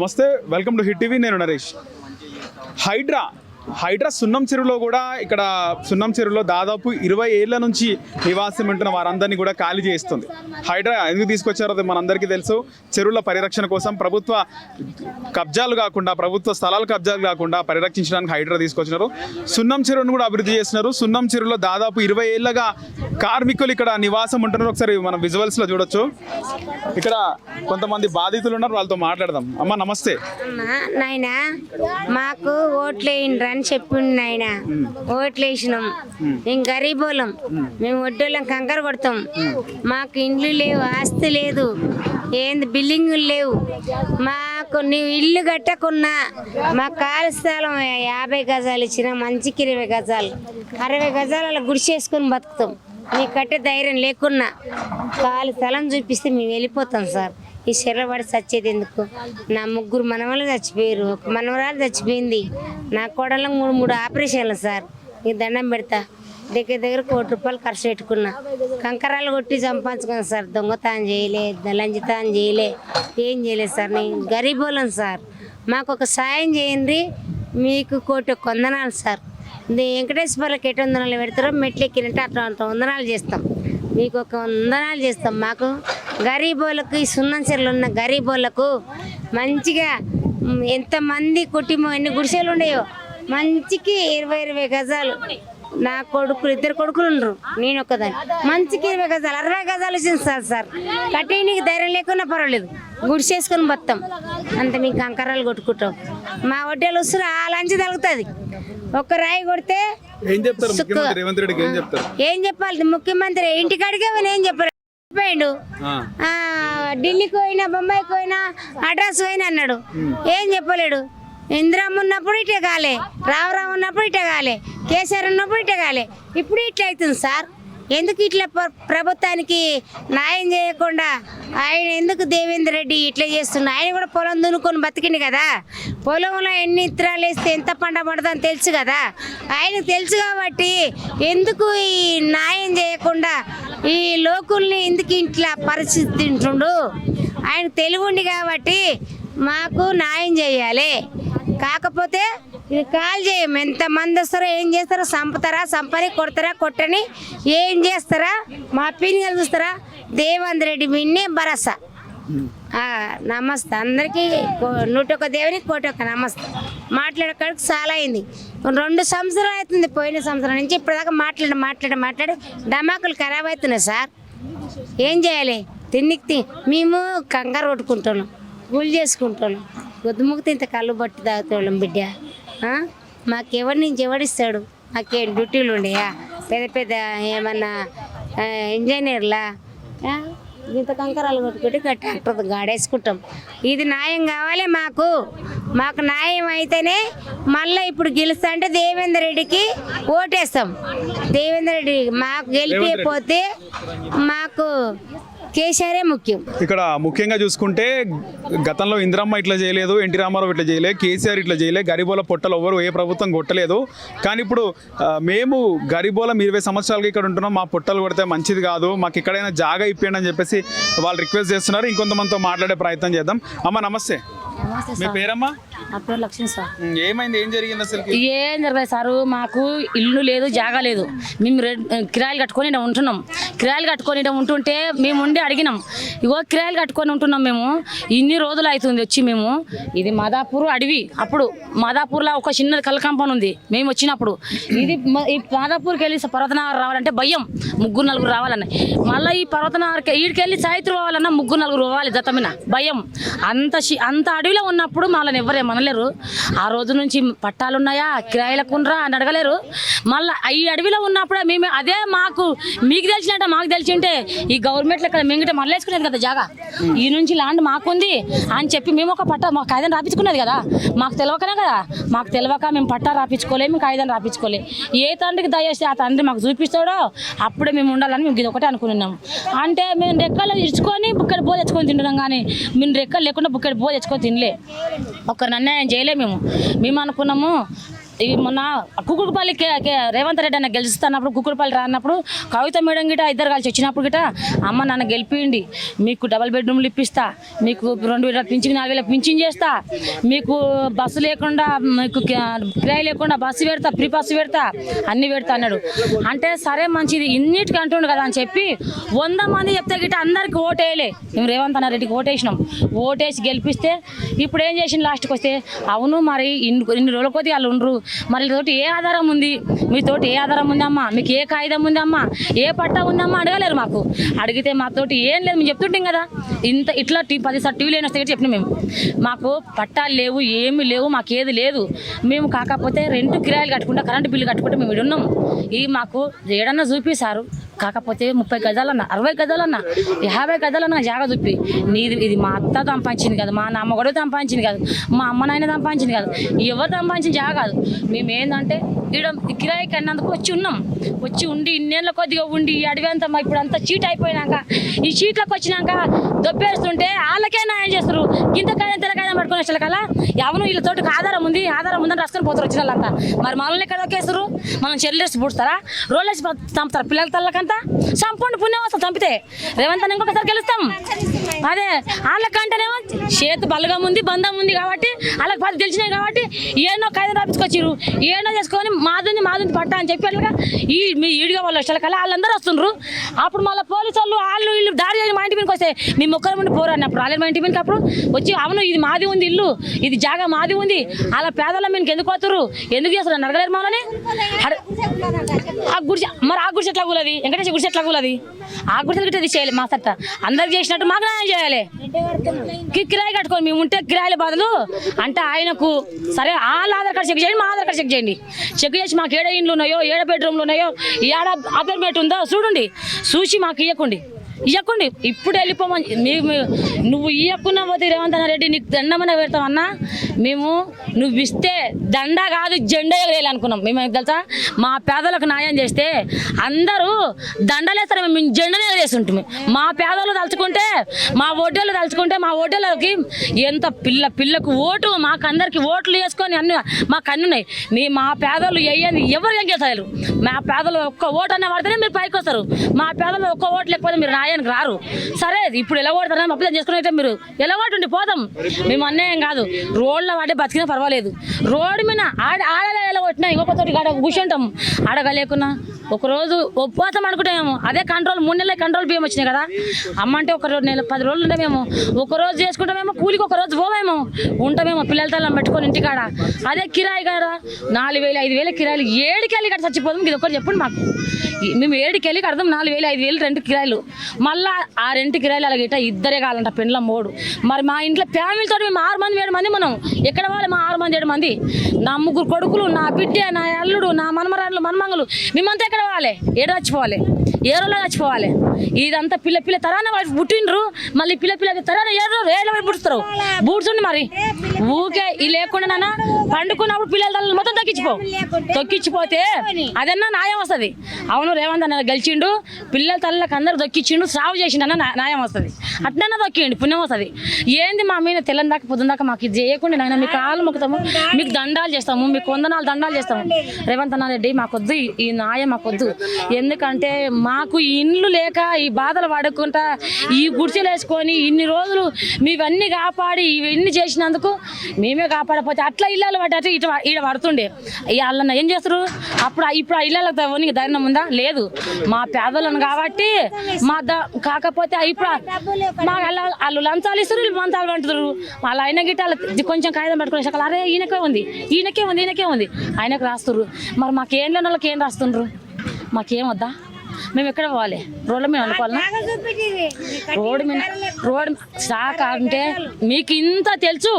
నమస్తే welcome to hit TV నేను నరేష్. హైడ్రా హైడ్రా సున్నం చెరువులో కూడా ఇక్కడ సున్నం చెరువులో దాదాపు ఇరవై ఏళ్ళ నుంచి నివాసం ఉంటున్న వారందరినీ కూడా ఖాళీ చేస్తుంది హైడ్రా ఎందుకు తీసుకొచ్చారో అది మనందరికీ తెలుసు. చెరువుల పరిరక్షణ కోసం ప్రభుత్వ కబ్జాలు కాకుండా ప్రభుత్వ స్థలాలు కబ్జాలు కాకుండా పరిరక్షించడానికి హైడ్రా తీసుకొచ్చినారు. సున్నం చెరువును కూడా అభివృద్ధి చేస్తున్నారు సున్నం చెరువులో దాదాపు ఇరవై ఏళ్ళగా కార్మికులు ఇక్కడ నివాసం ఉంటున్నారు. ఒకసారి మనం విజువల్స్లో చూడొచ్చు. ఇక్కడ కొంతమంది బాధితులు ఉన్నారు. వాళ్ళతో మాట్లాడదాం. అమ్మ నమస్తే. మాకు ఓట్లు వేయండి అని చెప్పిండు నాయన. ఓట్లు వేసినాం మేము గరీబోళ్ళం. మేము వడ్డోళ్ళం కంకర కొడతాం మాకు ఇండ్లు లేవు ఆస్తి లేదు. ఏంది బిల్డింగులు లేవు. మాకు నీవు ఇల్లు కట్టకున్నా మా ఖాళీ స్థలం యాభై గజాలు ఇచ్చిన మంచికి ఇరవై గజాలు. అరవై గజాలు అలా గుడిసేసుకొని బతుకుతాం. మీకు కట్టే ధైర్యం లేకున్నా ఖాళీ స్థలం చూపిస్తే మేము వెళ్ళిపోతాం సార్. ఈ శరీరపడి చచ్చేది ఎందుకు? నా ముగ్గురు మనవలు చచ్చిపోయారు. ఒక మనవరాలు చచ్చిపోయింది. నా కోడళ్ళకి మూడు మూడు ఆపరేషన్లు సార్. ఈ దండం పెడతా. దగ్గర దగ్గర కోటి రూపాయలు ఖర్చు పెట్టుకున్నా. కంకరాలు కొట్టి సంపాదించుకున్నాను సార్. దొంగతనం చేయలే లంచితనం చేయలే. ఏం చేయలేదు సార్. నేను గరీబోలం సార్. మాకు ఒక సాయం చేయండి. మీకు కోటి కొందనాలు సార్. ఇది వెంకటేశ్వరకి ఎటు వందనాలు పెడతారో మెట్లు ఎక్కినట్టు అట్లా వందనాలు చేస్తాం. మీకు ఒక వందనాలు చేస్తాం. మాకు గరీబోళ్ళకు ఈ సున్నం చెరువులు ఉన్న గరీబోళ్ళకు మంచిగా మ్, ఎంతమంది కుటుంబం ఎన్ని గుడిసెలు ఉండేవో మంచికి ఇరవై ఇరవై గజాలు. నా కొడుకులు ఇద్దరు కొడుకులు ఉండరు నేను ఒక్కదాన్ని. మంచికి ఇరవై గజాలు అరవై గజాలు వచ్చింది సార్ సార్. కట్టేయడానికి ధైర్యం లేకున్నా పర్వాలేదు గుడిసేసుకొని బతాం. అంత మీకు కంకరాలు కొట్టుకుంటాం. మా వడ్డీలు వస్తారు ఆ లంచి తగ్గుతుంది ఒక్క రాయి కొడితే ఏం చెప్పాలి? ముఖ్యమంత్రి ఇంటికాడికే ఏం చెప్పారు పోయిండు ఆ, ఢిల్లీకి పోయినా బొంబాయికి పోయినా అడ్రస్ పోయినా అన్నాడు. ఏం చెప్పలేడు. ఇందిరమ్మ ఉన్నప్పుడు ఇటే కాలే రావరావు ఉన్నప్పుడు ఇటే కాలే కేసీఆర్ ఉన్నప్పుడు ఇటే కాలే. ఇప్పుడు ఇట్లా అవుతుంది సార్. ఎందుకు ఇట్లా ప్రభుత్వానికి న్యాయం చేయకుండా ఆయన ఎందుకు దేవేంద్ర రెడ్డి ఇట్లా చేస్తున్నా ఆయన కూడా పొలం దున్నుకొని బతికిండు కదా. పొలంలో ఎన్ని ఇత్తరాలు వేస్తే ఎంత పంట పడుతుందని తెలుసు కదా. ఆయనకు తెలుసు కాబట్టి ఎందుకు ఈ న్యాయం చేయకుండా ఈ లోకుల్ని ఎందుకు ఇట్లా పరిస్థితి తింటుండు ఆయన తెలివుండి కాబట్టి మాకు న్యాయం చేయాలి. కాకపోతే ఇది కాల్ చేయం. ఎంతమంది వస్తారో ఏం చేస్తారో చంపుతారా చంపని కొడతారా కొట్టని ఏం చేస్తారా మా పిన్ని చూస్తారా? దేవేంద్ర రెడ్డి మిన్నే భరోసా. నమస్తే. అందరికీ నూటొక్క దేవునికి కోటి ఒక నమస్తే. మాట్లాడేకాడికి చాలా అయింది. రెండు సంవత్సరాలు అవుతుంది పోయిన సంవత్సరం నుంచి ఇప్పటిదాకా మాట్లాడి మాట్లాడి మాట్లాడి డమాకులు ఖరాబ్ అవుతున్నాయి సార్. ఏం చేయాలి? తిన్నికి తి మేము కంగారు కొట్టుకుంటున్నాం. గుళ్ళు చేసుకుంటున్నాం. గుద్దుముక్తి ఇంత కళ్ళు బట్టి తాగుతున్నాం బిడ్డ. మాకెవరి నుంచి ఎవడిస్తాడు మాకేం డ్యూటీలు ఉండేయా? పెద్ద పెద్ద ఏమన్నా ఇంజనీర్లా? ఇంత కంకరాలు కొట్టుకుంటే ట్రాక్టర్ గాడేసుకుంటాం. ఇది న్యాయం కావాలి మాకు. మాకు న్యాయం అయితేనే మళ్ళీ ఇప్పుడు గెలుస్తా అంటే దేవేందర్ రెడ్డికి ఓటేస్తాం. దేవేందర్ రెడ్డి మాకు గెలిపిపోతే మాకు కేసీఆరే ముఖ్యం. ఇక్కడ ముఖ్యంగా చూసుకుంటే గతంలో ఇందిరమ్మ ఇట్లా చేయలేదు ఎన్టీ రామారావు ఇట్లా చేయలేదు కేసీఆర్ ఇట్లా చేయలేదు గరిబోల పొట్టలు ఎవరు ఏ ప్రభుత్వం కొట్టలేదు. కానీ ఇప్పుడు మేము గరిబోలం ఇరవై సంవత్సరాలుగా ఇక్కడ ఉంటున్నాం మా పొట్టలు కొడితే మంచిది కాదు మాకు ఎక్కడైనా జాగా ఇప్పియండి అని చెప్పేసి వాళ్ళు రిక్వెస్ట్ చేస్తున్నారు. ఇంకొంతమందితో మాట్లాడే ప్రయత్నం చేద్దాం. అమ్మ నమస్తే. మీ పేరమ్మా? నా పేరు లక్ష్మి సార్. ఏమైంది? ఏం జరిగింది అసలు ఏం జరగలేదు సారు. మాకు ఇల్లు లేదు జాగా లేదు. మేము రెడ్ కిరాయిలు కట్టుకొని ఉంటున్నాం. కిరాయిలు కట్టుకొని ఉంటుంటే మేము ఉండి అడిగినాం. ఇగో కిరాయిలు కట్టుకొని ఉంటున్నాం మేము. ఇన్ని రోజులు అవుతుంది వచ్చి మేము. ఇది మాదాపూర్ అడవి. అప్పుడు మాదాపూర్లో ఒక చిన్న కలకంపన్ ఉంది. మేము వచ్చినప్పుడు. ఇది ఈ మాదాపూర్కి వెళ్ళి పర్వతనగర్ రావాలంటే భయం. ముగ్గురు నలుగురు రావాలన్న. మళ్ళీ ఈ పర్వతనగర్కి ఈడికి వెళ్ళి సాయిత్రి పోవాలన్నా ముగ్గురు నలుగురు పోవాలి జతమిన భయం. అంత అంత అడవిలో ఉన్నప్పుడు మళ్ళీ ఎవరు ఏమనలేరు ఆ రోజు నుంచి పట్టాలున్నాయా కిరాయిలకుండ్రా అని అడగలేరు. మళ్ళీ ఈ అడవిలో ఉన్నప్పుడే మేము అదే మాకు మీకు తెలిసినట్ట మాకు తెలిసి ఉంటే ఈ గవర్నమెంట్ లెక్క మళ్ళీ మళ్ళేసుకునేది కదా జాగా. ఈ నుంచి ల్యాండ్ మాకుంది అని చెప్పి మేము ఒక పట్టా మా కాయిదాన్ని రాపించుకునేది కదా. మాకు తెలియకనే కదా. మాకు తెలియక మేము పట్టా రాపించుకోలేము కాయిదాన్ని రాపించుకోలే. ఏ తండ్రికి దయచేసి ఆ తండ్రి మాకు చూపిస్తాడో అప్పుడే మేము ఉండాలని మేము ఇది ఒకటే అనుకున్నాము అంటే మేము రెక్కలు ఇచ్చుకొని బుక్కడి బో తెచ్చుకొని తింటున్నాం కానీ మేము రెక్కలు లేకుండా బుక్కెడు బో తెచ్చుకొని తినలే. ఒకరిని అన్యాయం చేయలే మేము. మేము అనుకున్నాము ఇవి మొన్న కుకుడుపల్లి రేవంత్ రెడ్డి అన్న గెలుస్తున్నప్పుడు కుకుడుపల్లి రానప్పుడు కవిత మేడం గిట ఇద్దరు కలిసి వచ్చినప్పుడు గిట అమ్మ నన్ను గెలిపిండి మీకు డబల్ బెడ్రూమ్లు ఇప్పిస్తా మీకు రెండు వేల పింఛన్ నాలుగు వేల పింఛన్ చేస్తా మీకు బస్సు లేకుండా మీకు కి- కిరాయి లేకుండా బస్సు పెడతా ఫ్రీ బస్సు పెడతా అన్ని పెడతా అన్నాడు. అంటే సరే మంచిది ఇన్నిటికి అంటుండు కదా అని చెప్పి వంద మంది చెప్తే గిట్ట అందరికి ఓటేయలే. మేము రేవంత్ అన్న రెడ్డికి ఓటేసినాం. ఓటేసి గెలిపిస్తే ఇప్పుడు ఏం చేసింది లాస్ట్కి వస్తే అవును మరి ఇన్ని ఇన్ని రోజుల కొద్ది వాళ్ళు ఉండరు మరి తోటి ఏ ఆధారం ఉంది? మీతోటి ఏ ఆధారం ఉందమ్మా? మీకు ఏ కాగితం ఉందమ్మా? ఏ పట్టా ఉందమ్మా? అడగలేరు మాకు. అడిగితే మాతోటి ఏం లేదు మేము చెప్తుంటాం కదా. ఇంత ఇట్లా టీ పది సార్ టీవీలో అయినా చెప్పినాం మేము. మాకు పట్టాలు లేవు ఏమి లేవు మాకు ఏది లేదు. మేము కాకపోతే రెంట్ కిరాయిలు కట్టుకుంటా కరెంటు బిల్లు కట్టుకుంటే మేము ఇడున్నాము ఇవి ఈ మాకు ఏడన్నా చూపిస్తారు కాకపోతే ముప్పై గజాలన్న అరవై గజాలన్న యాభై గజాలన్న జాగా చూపి. నీది ఇది మా అత్త సంపాదించింది కాదు మా నాన్న కూడా సంపాదించింది కాదు మా అమ్మ నాయన సంపాదించింది కాదు ఎవరు సంపాదించిన జాగా కాదు. మేము ఏంటంటే ఇక్కడ కిరాయికి అన్నందుకు వచ్చి ఉన్నాం. వచ్చి ఉండి ఇన్నేళ్ళ కొద్దిగా ఉండి ఈ అడవి అంతా మా ఇప్పుడు అంతా చీట్ అయిపోయినాక ఈ చీట్లకు వచ్చినాక దొబ్బేస్తుంటే వాళ్ళకే న్యాయం చేస్తారు. ఇంతకాయ తెలకాయ తెలకాయం పట్టుకుని ఎవరు వీళ్ళతోటి ఆధారం ఉంది ఆధారం ఉందని రాసుకొని పోతారు వచ్చిన వాళ్ళంతా. మరి మనల్ని ఎక్కడ ఒకేస్తారు మనం చెల్లెస్ పుడతారా వేసి చంపుతారు పిల్లల తల్లకంతా? చంపండి పుణ్యం వస్తాం చంపితే రేవంత్ అని ఇంకొకసారి గెలుస్తాం. అదే వాళ్ళకంటేనేమో చేతి బలగం ఉంది బంధం ఉంది కాబట్టి వాళ్ళకి పది తెలిసినాయి కాబట్టి ఏనో ఖైదు రాపించుకొచ్చిర్రు. ఏనో చేసుకొని మాదుంది మాదుంది పట్ట అని చెప్పి అట్లా ఈ మీ ఈడిగా వాళ్ళు ఇష్టాల కల్లా వాళ్ళందరూ వస్తుండ్రు. అప్పుడు మళ్ళీ పోలీసు వాళ్ళు వాళ్ళు వీళ్ళు దారి చేసి మా ఇంటి మీదకి వస్తే మీ మొక్కల ముందు పోరు అన్నప్పుడు వాళ్ళ మా ఇంటి మీదకి అప్పుడు. వచ్చి అవును ఇది మాది ఉంది ఇల్లు ఇది జాగా మాది ఉంది. అలా పేదల మీదకి ఎందుకు వస్తారు ఎందుకు చేస్తారు నడగలేరు అడగలేరు మమ్మల్ని? అడ- ఆ గుడిసె మరి ఆ గుడిసె ఎట్లా కూలది? వెంకటేశ్వర గుడిసె ఎట్లా కూలది? ఆ గుడిసె గిట్ట చేయాలి మా సట్ట అందరికి చేసినట్టు మాకు న్యాయం చేయాలి. కిరాయి కట్టుకొని మేము ఉంటే కిరాయిల బాధలు అంటే ఆయనకు సరే వాళ్ళ ఆధార్ కార్డు చెక్ చేయండి మా ఆధార్ కార్డు చెక్ చేయండి. చెక్ చేసి మాకు ఏడ ఇండ్లు ఉన్నాయో ఏడ బెడ్రూమ్లు ఉన్నాయో ఏడ అపార్ట్మెంట్ ఉందో చూడండి. చూసి మాకు ఇవ్వకండి ఇవ్వకండి ఇప్పుడు వెళ్ళిపోమని నువ్వు ఇవ్వకున్నా పోతే రేవంత్ రెడ్డి నీకు దండమనే పెడతామన్నా మేము నువ్వు ఇస్తే దండ కాదు జెండా వేయాలనుకున్నాం మేము తెలుసా? మా పేదలకు న్యాయం చేస్తే అందరూ దండలేస్తారు మేము జెండనే ఎగరేస్తుంటాం మా పేదలు తలుచుకుంటే మా ఓటేళ్ళు తలుచుకుంటే మా ఓటేళ్ళకి ఎంత పిల్ల పిల్లకు ఓటు మాకు అందరికి ఓట్లు వేసుకొని అన్ని మాకు అన్ని ఉన్నాయి. మీ మా పేదలు వేయని ఎవరు ఏం చేస్తారు? మా పేదలు ఒక్క ఓటు అన్న పడితేనే మీరు పైకి వస్తారు. మా పేదలు ఒక్క ఓటు లేకపోతే మీరు న్యాయానికి రారు. సరే ఇప్పుడు ఎలా ఓడతారని అప్లై అయితే మీరు ఎలా ఓటుండి పోదాం. మేము అన్యాయం కాదు. రోడ్ల వాడే బతికినా పర్వాలేదు. రోడ్డు మీద ఆడ ఆడలే ఎలా కొట్టినా ఇంకొకతోటి ఆడ కూర్చుంటాం. ఆడగలేకున్నా ఒకరోజు ఉపవాసం అనుకుంటామేమో అదే కంట్రోల్ మూడు నెలల కంట్రోల్ బియ్యం వచ్చినాయి కదా. అమ్మ అంటే ఒక రోజు నెల పది రోజులు ఉంటామేమో ఒక రోజు చేసుకుంటామేమో కూలికి ఒక రోజు పోవేమో. ఉంటామేమో పిల్లల తల్లం పెట్టుకొని ఇంటికాడ. అదే కిరాయి కాడ నాలుగు వేలు ఐదు వేల కిరాయిలు ఏడుకి వెళ్ళి చచ్చిపోదాం. ఇది ఒకటి చెప్పండి మాకు. మేము ఏడుకి వెళ్ళి కడదాం నాలుగు వేలు ఐదు వేలు రెండు కిరాయిలు. మళ్ళా ఆ రెండు కిరాయిలు అలాగే ఇద్దరే కావాలంట పెండ్ల మూడు. మరి మా ఇంట్లో ఫ్యామిలీతో మేము ఆరు మంది ఏడు మంది మనం ఎక్కడ వాళ్ళు మా ఆరు మంది ఏడు మంది? నా ముగ్గురు కొడుకులు నా బిడ్డ నా అల్లుడు నా మనమరాళ్ళు మనమంగలు. మేమంతా ఎక్కడ ఏడవాలి ఏడు చచ్చిపోవాలి ఏ రోజులో చచ్చిపోవాలి. ఇదంతా పిల్ల పిల్ల తరాన వాళ్ళు పుట్టిండ్రు మళ్ళీ పిల్ల పిల్ల తరాన ఏడు రోజు ఏళ్ళ వాడు పుడుస్తారు. బూడ్చుండి మరి. ఊకే ఈ లేకుండా నాన్న పండుకున్నప్పుడు పిల్లల తల్లి మొత్తం తగ్గించిపో తొక్కిచ్చిపోతే అదన్నా న్యాయం వస్తుంది. అవును రేవంత్ అన్న గెలిచిండు పిల్లల తల్లకు అందరు దొక్కిచ్చిండు సాగు చేసిండు అన్న న్యాయం వస్తుంది. అట్లన్నా దొక్కిండు పుణ్యం వస్తుంది. ఏంది మా మీద తెల్లని దాకా పొద్దున దాకా మాకు ఇది చేయకుండా నాయన మీకు కాళ్ళు మొక్కుతాము మీకు దండాలు చేస్తాము మీకు వందనాలు దండాలు చేస్తాము. రేవంత్ అన్న రెడ్డి మాకొద్దు ఈ- న్యాయం మాకు వద్దు. ఎందుకంటే మాకు ఈ ఇండ్లు లేక ఈ బాధలు పడకుండా ఈ గుడిసెలు వేసుకొని ఇన్ని రోజులు మీవన్నీ కాపాడి ఇవన్నీ చేసినందుకు మేమే కాపాడకపోతే అట్లా ఇళ్ళలు పడ్డట్టు ఇటు ఈడ పడుతుండే. వాళ్ళన్న ఏం చేస్తారు? అప్పుడు ఇప్పుడు ఆ ఇళ్ళకి తవ్వనికి ధైర్యం ఉందా? లేదు. మా పేదలను కాబట్టి మా ద కాకపోతే ఇప్పుడు మా వాళ్ళు లంచాలు ఇస్తారు వీళ్ళు మంచాలు పంటున్నారు వాళ్ళు ఆయన గిట్ట కొంచెం కాగితం పట్టుకునే సకలు అరే ఈయనకే ఉంది ఈయనకే ఉంది ఈయనకే ఉంది. ఆయనకు రాస్తున్నారు మరి మాకేం లేని వాళ్ళకి ఏం రాస్తుండ్రు? మాకేం వద్దా? మేము ఎక్కడ పోవాలి? రోడ్ల మీద అనుకోవాలన్నా రోడ్డు మీద రోడ్ శాఖ అంటే మీకు ఇంత తెలుసు.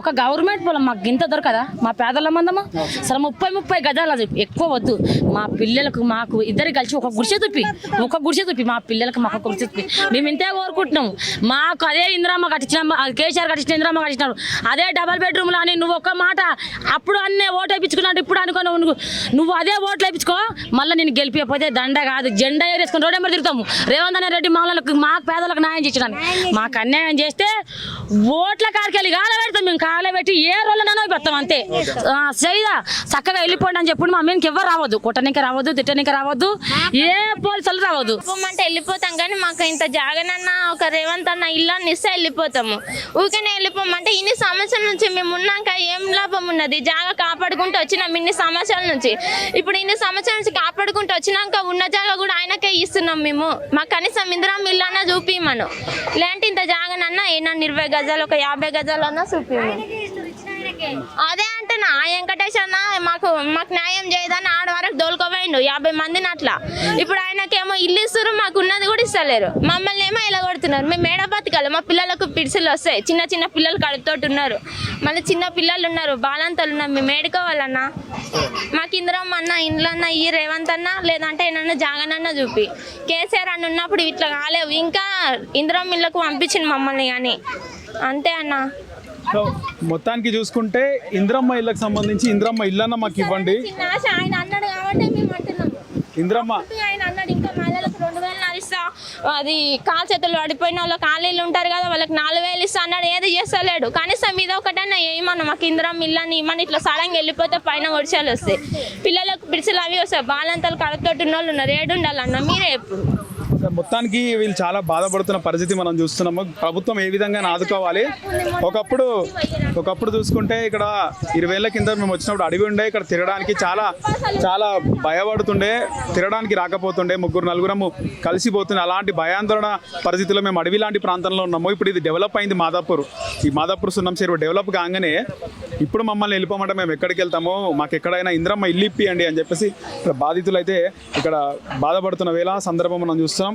ఒక గవర్నమెంట్ పొలం మాకు ఇంత దొరకదా? మా పేదల మందము? సరే ముప్పై ముప్పై గజాలు అది. ఎక్కువ వద్దు. మా పిల్లలకు మాకు ఇద్దరు కలిసి ఒక గుడిసె తుప్పి. ఒక గుడిసె తుప్పి. మా పిల్లలకు మాకు ఒక గుడిసె తుప్పి. మేము ఇంతే కోరుకుంటున్నాం. మాకు అదే ఇందిరామ్మ కట్టించిన కేసీఆర్ కట్టించిన ఇందిరామ్మ కట్టించినారు. అదే డబల్ బెడ్రూమ్లు అని నువ్వు ఒక మాట అప్పుడు అన్నే ఓటు వేయించుకున్నాడు. ఇప్పుడు అనుకో నువ్వు నువ్వు అదే ఓట్లు వేయించుకో. మళ్ళీ నేను గెలిపిపోతే దండ కాదు. జెండా ఎగరేసుకుని రోడ్ మీద తిరుగుతాము. రేవంత్ అనే రెడ్డి మాలకు మా పేదలకు న్యాయం చేయడానికి మాకు అన్యాయం చేస్తే ఓట్ల కాడికెళ్ళి కాల పెడతాం మేము కాల పెట్టి ఏ రోజులనో పెడతాం అంతే. సైదా చక్కగా వెళ్ళిపోండి అని చెప్పి మా మీదకి ఎవరు రావద్దు. కొట్టనికి రావద్దు తిట్టనికి రావద్దు ఏ పోలీసులు రావద్దు. అంటే వెళ్ళిపోతాం కానీ మాకు ఇంత జాగనన్న ఒక రేవంత్ అన్న ఇల్లు ఇస్తే వెళ్ళిపోతాము. ఊరికనే వెళ్ళిపోమంటే ఇన్ని సంవత్సరాల నుంచి మేము ఉన్నాక ఏం లాభం ఉన్నది? జాగ కాపాడుకుంటూ వచ్చినాం ఇన్ని సంవత్సరాల నుంచి. ఇప్పుడు ఇన్ని సంవత్సరాల నుంచి కాపాడుకుంటూ వచ్చినాక ఉన్న జాగా కూడా ఆయనకే ఇస్తున్నాం మేము. మాకు కనీసం ఇందిరా ఇల్లు అన్న చూపిమను. లేదంటే ఇంత జాగనన్నా ఏనా ఇరవై గజాలు ఒక యాభై గజాలు అన్నా చూపిమను. అదే అంటున్నా ఆ వెంకటేష్ అన్న మాకు మాకు న్యాయం చేయదని ఆడ వరకు దోలుకోపోయిండు యాభై మందిని అట్లా. ఇప్పుడు ఆయనకేమో ఇల్లు ఇస్తారు మాకు ఉన్నది కూడా ఇస్తలేరు. మమ్మల్ని ఏమో ఇలా కొడుతున్నారు మేము మేడ బతకాలి మా పిల్లలకు పిడిసెలు వస్తాయి. చిన్న చిన్న పిల్లలు కడుపుతోటి ఉన్నారు. మళ్ళీ చిన్న పిల్లలు ఉన్నారు బాలంతలు ఉన్నారు మేము మేడుకోవాలన్నా మాకు ఇందిరమ్మ అన్న ఇండ్లన్న ఈ రేవంత్ అన్న లేదంటే ఏమన్నా జాగనన్న చూపి. కేసీఆర్ అన్న ఉన్నప్పుడు ఇట్లా కాలేవు. ఇంకా ఇందిరమ్మ ఇళ్ళకు పంపించింది మమ్మల్ని కానీ. అంతే అన్న. సో మొత్తానికి చూసుకుంటే ఇంద్రమ్మ ఇళ్ళకి సంబంధించి ఇంద్రమ్మ ఇల్లన్న మాకు ఇవ్వండి. చిన్న ఆశ ఆయన అన్నాడు కాబట్టి మేము అంటున్నాం. ఇంద్రమ్మ. అది కాలు చేతులు పడిపోయిన వాళ్ళు ఖాళీలు ఉంటారు కదా వాళ్ళకి నాలుగు వేలు ఇస్తా అన్నాడు ఏది చేస్తలేడు. కనీసం ఇది ఒకటన్నా ఏమన్నా మాకు ఇందిరం ఇల్లని ఇమ్మని ఇట్లా సడన్గా వెళ్ళిపోతే పైన వర్షాలు వస్తాయి. పిల్లలకు పిడిచలు అవి వస్తాయి బాలంతలు కడుపుతోటి ఉన్న వాళ్ళు ఉన్నారు ఏడు ఉండాలన్న మీరే ఎప్పుడు మొత్తానికి వీళ్ళు చాలా బాధపడుతున్న పరిస్థితి మనం చూస్తున్నాము. ప్రభుత్వం ఏ విధంగా ఆదుకోవాలి? ఒకప్పుడు ఒకప్పుడు చూసుకుంటే ఇక్కడ ఇరవై ఏళ్ళ కింద మేము వచ్చినప్పుడు అడవి ఉండే ఇక్కడ తిరగడానికి చాలా చాలా భయపడుతుండే తిరగడానికి రాకపోతుండే ముగ్గురు నలుగురము కలిసిపోతుండే. అలాంటి భయాందోళన పరిస్థితుల్లో మేము అడవి లాంటి ప్రాంతంలో ఉన్నాము. ఇప్పుడు ఇది డెవలప్ అయింది మాదాపూర్. ఈ మాదాపూర్ సున్నం చెరువు డెవలప్ కాగానే ఇప్పుడు మమ్మల్ని వెళ్ళిపోమంటే మేము ఎక్కడికి వెళ్తామో? మాకు ఎక్కడైనా ఇంద్రమ్మ ఇల్లు ఇప్పియండి అని చెప్పేసి ఇక్కడ బాధితులు అయితే ఇక్కడ బాధపడుతున్న వేళ సందర్భం మనం చూస్తున్నాం.